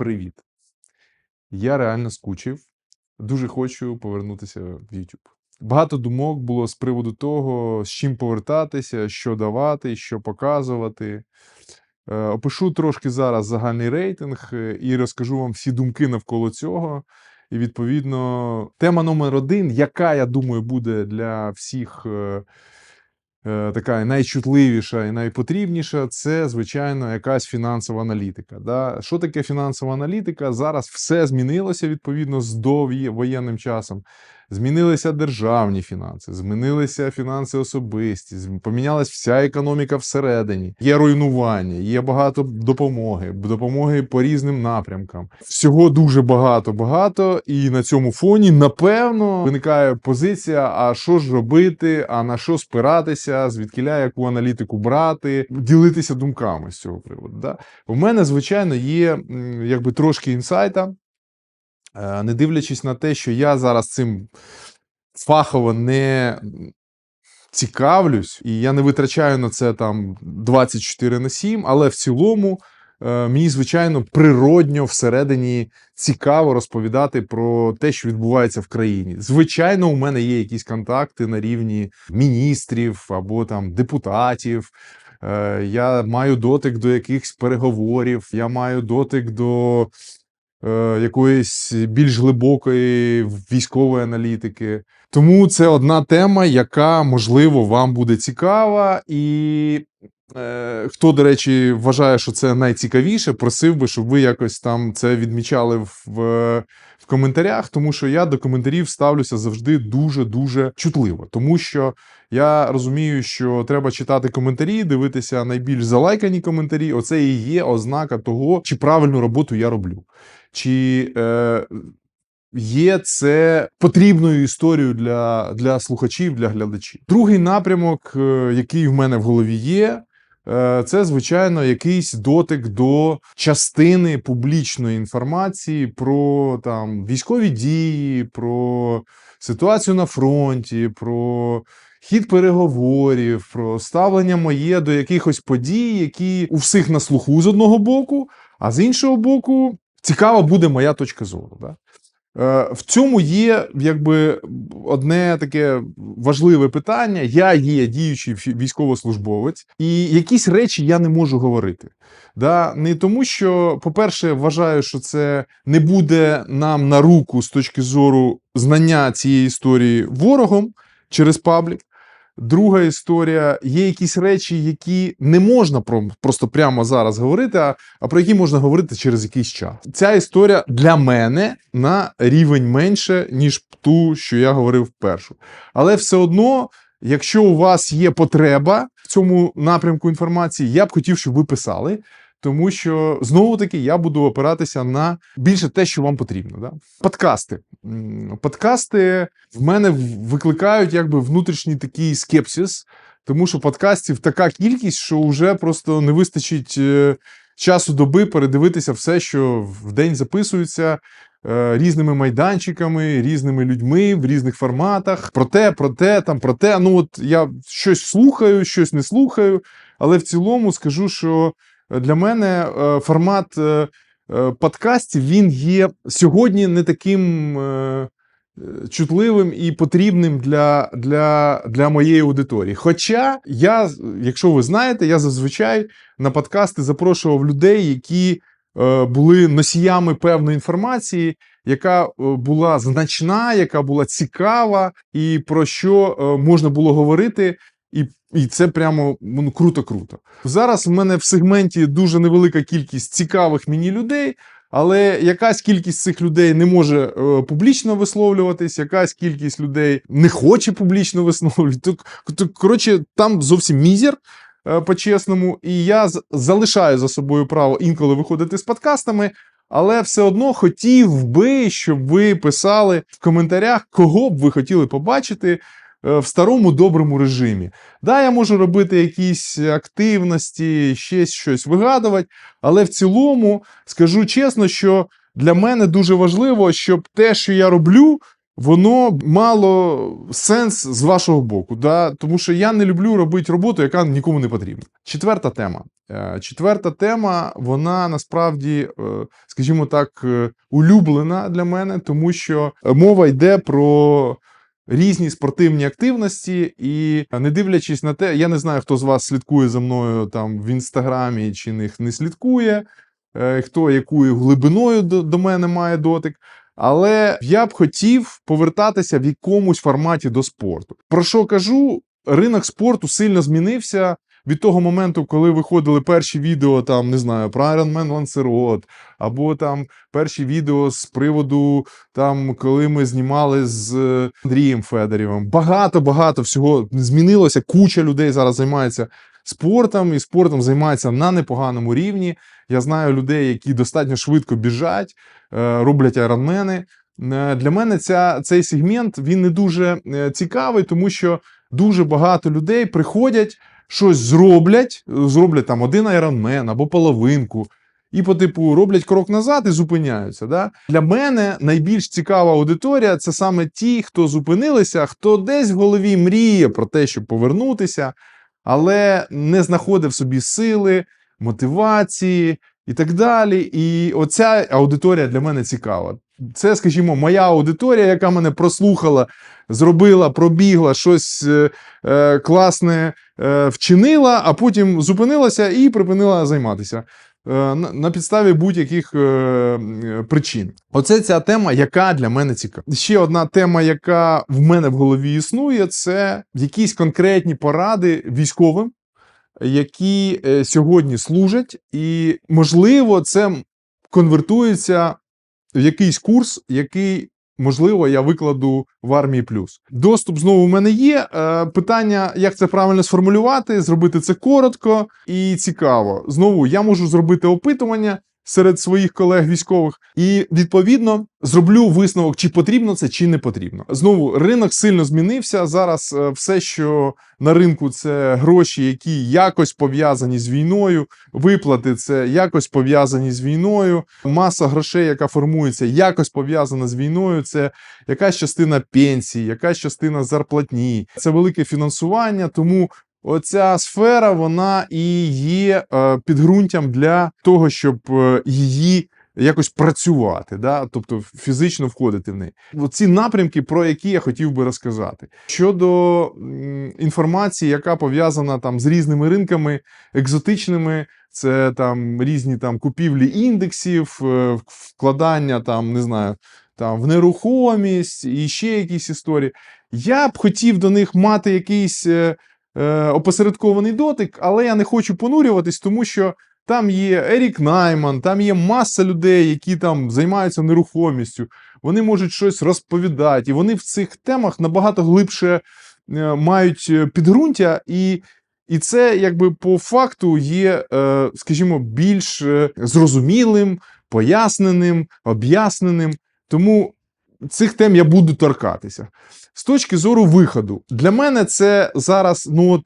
Привіт! Я реально скучив. Дуже хочу повернутися в YouTube. Багато думок було з приводу того, з чим повертатися, що давати, що показувати. Е, Опишу трошки зараз загальний рейтинг е, і розкажу вам всі думки навколо цього. І відповідно, тема номер один, яка я думаю буде для всіх е, така найчутливіша і найпотрібніша, це звичайно якась фінансова аналітика. Да? Що таке фінансова аналітика? Зараз все змінилося відповідно з довоєнним часом. Змінилися державні фінанси, змінилися фінанси особисті, помінялась вся економіка всередині. Є руйнування, є багато допомоги, допомоги по різним напрямкам. Всього дуже багато, багато. І на цьому фоні, напевно, виникає позиція: а що ж робити, а на що спиратися, звідкиля яку аналітику брати, ділитися думками з цього приводу. Да? У мене, звичайно, є якби трошки інсайта. Е, Не дивлячись на те, що я зараз цим фахово не цікавлюсь, і я не витрачаю на це там 24 на 7, але в цілому е, мені, звичайно, природньо всередині цікаво розповідати про те, що відбувається в країні. Звичайно, у мене є якісь контакти на рівні міністрів або там депутатів. Е, Я маю дотик до якихось переговорів, я маю дотик до якоїсь більш глибокої військової аналітики. Тому це одна тема, яка можливо вам буде цікава, і е, хто, до речі, вважає, що це найцікавіше, просив би, щоб ви якось там це відмічали в коментарях, тому що я до коментарів ставлюся завжди дуже дуже чутливо, тому що я розумію, що треба читати коментарі, дивитися найбільш залайкані коментарі. Оце і є ознака того, чи правильну роботу я роблю. Чи е, є це потрібною історією для, для слухачів, для глядачів. Другий напрямок, е, який в мене в голові є, це, звичайно, якийсь дотик до частини публічної інформації про там, військові дії, про ситуацію на фронті, про хід переговорів, про ставлення моє до якихось подій, які у всіх на слуху з одного боку, а з іншого боку, цікава буде моя точка зору. Да? Е, В цьому є якби одне таке важливе питання. Я є діючий військовослужбовець, і якісь речі я не можу говорити. Да? Не тому, що, по-перше, вважаю, що це не буде нам на руку з точки зору знання цієї історії ворогом через паблік. Друга історія, є якісь речі, які не можна про, просто прямо зараз говорити, а, а про які можна говорити через якийсь час. Ця історія для мене на рівень менше, ніж ту, що я говорив першу. Але все одно, якщо у вас є потреба в цьому напрямку інформації, я б хотів, щоб ви писали. Тому що знову таки я буду опиратися на більше те, що вам потрібно. Да? Подкасти. Подкасти в мене викликають якби внутрішній такий скепсис, тому що подкастів така кількість, що вже просто не вистачить е, часу доби передивитися все, що в день записується е, різними майданчиками, різними людьми в різних форматах. Про те, про те, там про те. Ну от я щось слухаю, щось не слухаю, але в цілому скажу, що для мене е, формат е, е, подкастів він є сьогодні не таким. Чутливим і потрібним для, для, для моєї аудиторії. Хоча я, якщо ви знаєте, я зазвичай на подкасти запрошував людей, які були носіями певної інформації, яка була значна, яка була цікава, і про що можна було говорити. І, це прямо ну, круто-круто. Зараз в мене в сегменті дуже невелика кількість цікавих мені людей, але якась кількість цих людей не може е, публічно висловлюватись, якась кількість людей не хоче публічно висловлювати. Коротше, там зовсім мізер. е, По-чесному, і я залишаю за собою право інколи виходити з подкастами, але все одно хотів би, щоб ви писали в коментарях, кого б ви хотіли побачити в старому доброму режимі. Да, я можу робити якісь активності, ще щось вигадувати, але в цілому скажу чесно, що для мене дуже важливо, щоб те, що я роблю, воно мало сенс з вашого боку. Да? Тому що я не люблю робити роботу, яка нікому не потрібна. Четверта тема. Е, Четверта тема, вона насправді, е, скажімо так, е, улюблена для мене, тому що мова йде про різні спортивні активності, і не дивлячись на те, я не знаю, хто з вас слідкує за мною там в інстаграмі чи них не слідкує, е, хто якою глибиною до, до мене має дотик. Але я б хотів повертатися в якомусь форматі до спорту. Про що кажу? Ринок спорту сильно змінився від того моменту, коли виходили перші відео, там не знаю, про Ironman Лансерот, або там перші відео з приводу, там, коли ми знімали з е, Андрієм Федорєвим. Багато багато всього змінилося. Куча людей зараз займається спортом, і спортом займається на непоганому рівні. Я знаю людей, які достатньо швидко біжать, е, роблять айронмени. Е, Для мене ця, цей сегмент він не дуже цікавий, тому що дуже багато людей приходять, щось зроблять, зроблять там один айронмен або половинку, і по типу роблять крок назад і зупиняються. Да? Для мене найбільш цікава аудиторія це саме ті, хто зупинилися, хто десь в голові мріє про те, щоб повернутися, але не знаходив собі сили, мотивації і так далі. І оця аудиторія для мене цікава. Це, скажімо, моя аудиторія, яка мене прослухала, зробила, пробігла, щось е, е, класне е, вчинила, а потім зупинилася і припинила займатися. е, На, підставі будь-яких е, причин. Оце ця тема, яка для мене цікава. Ще одна тема, яка в мене в голові існує, це якісь конкретні поради військовим, які сьогодні служать, і можливо, це конвертується якийсь курс, який. Можливо, я викладу в армії плюс. Доступ знову в мене є. Е, питання, як це правильно сформулювати, зробити це коротко і цікаво. Знову я можу зробити опитування серед своїх колег військових, і відповідно зроблю висновок, чи потрібно це, чи не потрібно. Знову ринок сильно змінився. Зараз е, все, що на ринку, це гроші, які якось пов'язані з війною. Виплати це якось пов'язані з війною. Маса грошей, яка формується, якось пов'язана з війною. Це якась частина пенсії, якась частина зарплатні. Це велике фінансування. Тому оця сфера вона і є е, підґрунтям для того, щоб е, її. Якось працювати, да? тобто фізично входити в неї. Ці напрямки, про які я хотів би розказати. Щодо інформації, яка пов'язана там з різними ринками екзотичними, це там різні там купівлі індексів, е, вкладання там, не знаю, там в нерухомість і ще якісь історії. Я б хотів до них мати якийсь е, опосередкований дотик, але я не хочу понурюватись, тому що там є Ерік Найман, там є маса людей, які там займаються нерухомістю. Вони можуть щось розповідати, і вони в цих темах набагато глибше е, мають е, підґрунтя, і, і це якби по факту є, е, скажімо, більш е, зрозумілим, поясненим, об'ясненим. Тому цих тем я буду торкатися. З точки зору виходу, для мене це зараз ну от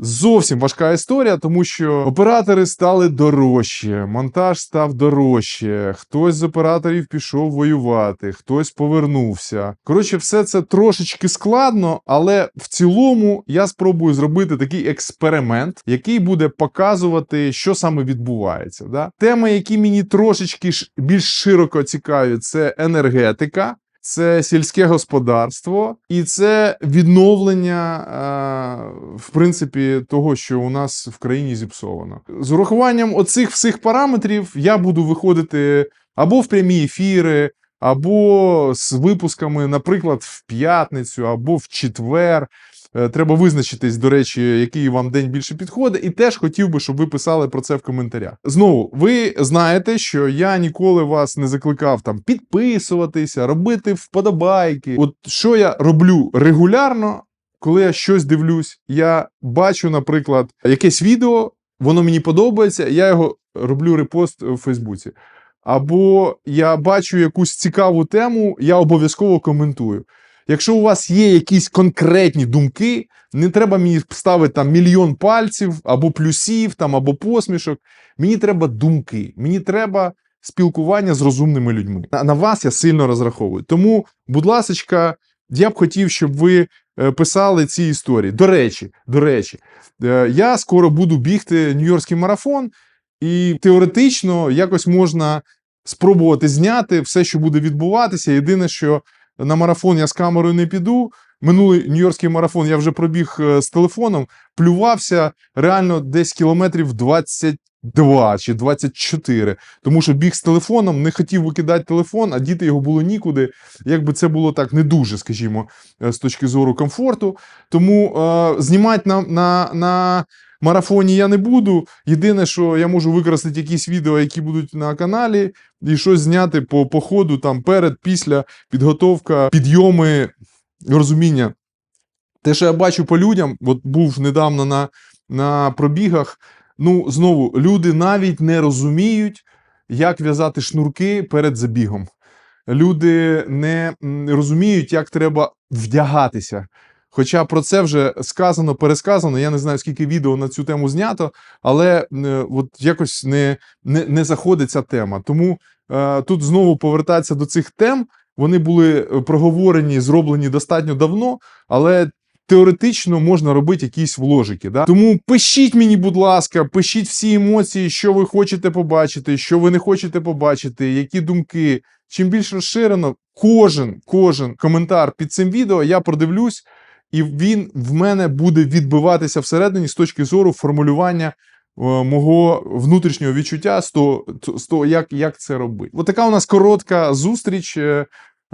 зовсім важка історія, тому що оператори стали дорожче, монтаж став дорожче, хтось з операторів пішов воювати, хтось повернувся. Коротше, все це трошечки складно, але в цілому я спробую зробити такий експеримент, який буде показувати, що саме відбувається. Да? Теми, які мені трошечки більш широко цікаві, це енергетика. Це сільське господарство і це відновлення, е, в принципі, того, що у нас в країні зіпсовано. З урахуванням оцих всіх параметрів я буду виходити або в прямі ефіри, або з випусками, наприклад, в п'ятницю, або в четвер. Е, Треба визначитись, до речі, який вам день більше підходить, і теж хотів би, щоб ви писали про це в коментарях. Знову, ви знаєте, що я ніколи вас не закликав там підписуватися, робити вподобайки. От що я роблю регулярно, коли я щось дивлюсь, я бачу, наприклад, якесь відео, воно мені подобається, я його роблю репост в Фейсбуці. Або я бачу якусь цікаву тему, я обов'язково коментую. Якщо у вас є якісь конкретні думки, не треба мені ставити там мільйон пальців або плюсів, там, або посмішок. Мені треба думки. Мені треба спілкування з розумними людьми. На, на вас я сильно розраховую. Тому, будь ласка, я б хотів, щоб ви е, писали ці історії. До речі, до речі, е, я скоро буду бігти Нью-Йоркський марафон, і теоретично якось можна спробувати зняти все, що буде відбуватися. Єдине, що на марафон я з камерою не піду. Минулий Нью-Йоркський марафон я вже пробіг е, з телефоном, плювався реально десь кілометрів 22 чи 24. Тому що біг з телефоном, не хотів викидати телефон, а діти його було нікуди. Якби це було так не дуже, скажімо, е, з точки зору комфорту. Тому е, знімати на, на, на марафоні я не буду. Єдине, що я можу використати якісь відео, які будуть на каналі, і щось зняти по, по ходу, там перед, після, підготовка, підйоми, розуміння. Те, що я бачу по людям, от був недавно на, на пробігах. Ну, знову, люди навіть не розуміють, як в'язати шнурки перед забігом. Люди не розуміють, як треба вдягатися. Хоча про це вже сказано, пересказано. Я не знаю, скільки відео на цю тему знято, але е, от якось не, не, не заходить ця тема. Тому е, тут знову повертатися до цих тем. Вони були е, проговорені, зроблені достатньо давно, але теоретично можна робити якісь вложики. Да? Тому пишіть мені, будь ласка, пишіть всі емоції, що ви хочете побачити, що ви не хочете побачити, які думки. Чим більш розширено, кожен, кожен коментар під цим відео я продивлюсь, і він в мене буде відбиватися всередині з точки зору формулювання е, мого внутрішнього відчуття з того, як, як це робити. От така у нас коротка зустріч.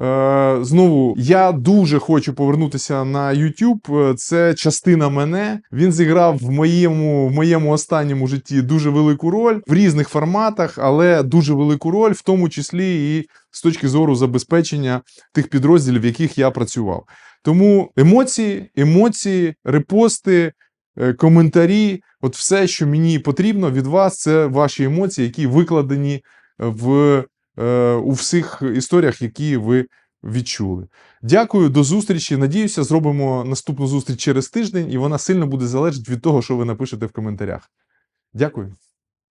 Е, знову я дуже хочу повернутися на YouTube. Е, Це частина мене. Він зіграв в моєму, в моєму останньому житті дуже велику роль в різних форматах, але дуже велику роль, в тому числі і з точки зору забезпечення тих підрозділів, в яких я працював. Тому емоції, емоції, репости, е, коментарі, от все, що мені потрібно від вас, це ваші емоції, які викладені в, е, у всіх історіях, які ви відчули. Дякую, до зустрічі. Надіюся, зробимо наступну зустріч через тиждень, і вона сильно буде залежати від того, що ви напишете в коментарях. Дякую.